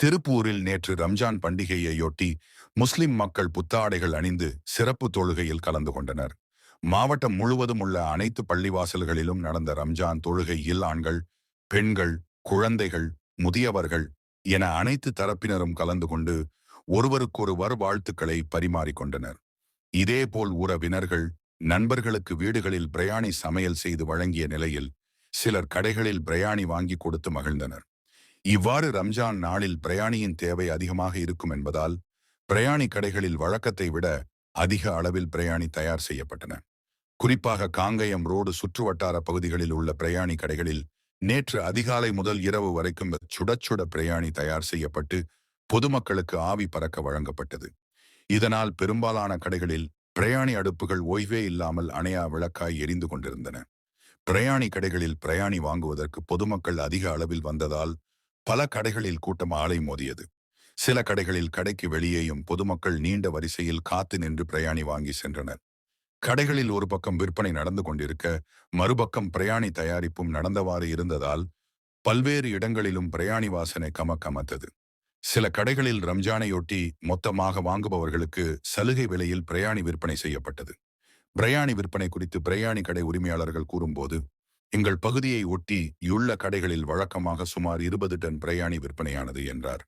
திருப்பூரில் நேற்று ரம்ஜான் பண்டிகையையொட்டி முஸ்லிம் மக்கள் புத்தாடைகள் அணிந்து சிறப்பு தொழுகையில் கலந்து கொண்டனர். மாவட்டம் முழுவதும் உள்ள அனைத்து பள்ளிவாசல்களிலும் நடந்த ரம்ஜான் தொழுகையில் ஆண்கள் பெண்கள் குழந்தைகள் முதியவர்கள் என அனைத்து தரப்பினரும் கலந்து கொண்டு ஒருவருக்கொருவர் வாழ்த்துக்களை பரிமாறிக்கொண்டனர் இதேபோல் உறவினர்கள் நண்பர்களுக்கு வீடுகளில் பிரயாணி சமையல் செய்து வழங்கிய நிலையில் சிலர் கடைகளில் பிரயாணி வாங்கி கொடுத்து மகிழ்ந்தனர். இவ்வாறு ரம்ஜான் நாளில் பிரயாணியின் தேவை அதிகமாக இருக்கும் என்பதால் பிரயாணி கடைகளில் வழக்கத்தை விட அதிக அளவில் பிரயாணி தயார் செய்யப்பட்டன. குறிப்பாக காங்கயம் ரோடு சுற்றுவட்டார பகுதிகளில் உள்ள பிரயாணி கடைகளில் நேற்று அதிகாலை முதல் இரவு வரைக்கும் சுடச்சுட பிரயாணி தயார் செய்யப்பட்டு பொதுமக்களுக்கு ஆவி பறக்க வழங்கப்பட்டது. இதனால் பெரும்பாலான கடைகளில் பிரயாணி அடுப்புகள் ஓய்வே இல்லாமல் அணையா விளக்காய் எரிந்து கொண்டிருந்தன. பிரயாணி கடைகளில் பிரயாணி வாங்குவதற்கு பொதுமக்கள் அதிக அளவில் வந்ததால் பல கடைகளில் கூட்டம் ஆலை மோதியது. சில கடைகளில் கடைக்கு வெளியேயும் பொதுமக்கள் நீண்ட வரிசையில் காத்து நின்று பிரயாணி வாங்கி சென்றனர். கடைகளில் ஒரு பக்கம் விற்பனை நடந்து கொண்டிருக்க மறுபக்கம் பிரயாணி தயாரிப்பும் நடந்தவாறு இருந்ததால் பல்வேறு இடங்களிலும் பிரயாணி வாசனை கமக்கமத்தது. சில கடைகளில் ரம்ஜானையொட்டி மொத்தமாக வாங்குபவர்களுக்கு சலுகை விலையில் பிரயாணி விற்பனை செய்யப்பட்டது. பிரயாணி விற்பனை குறித்து பிரயாணி கடை உரிமையாளர்கள் கூறும்போது எங்கள் பகுதியை ஒட்டி உள்ள கடைகளில் வழக்கமாக சுமார் இருபது டன் பிரயாணி விற்பனையானது என்றார்.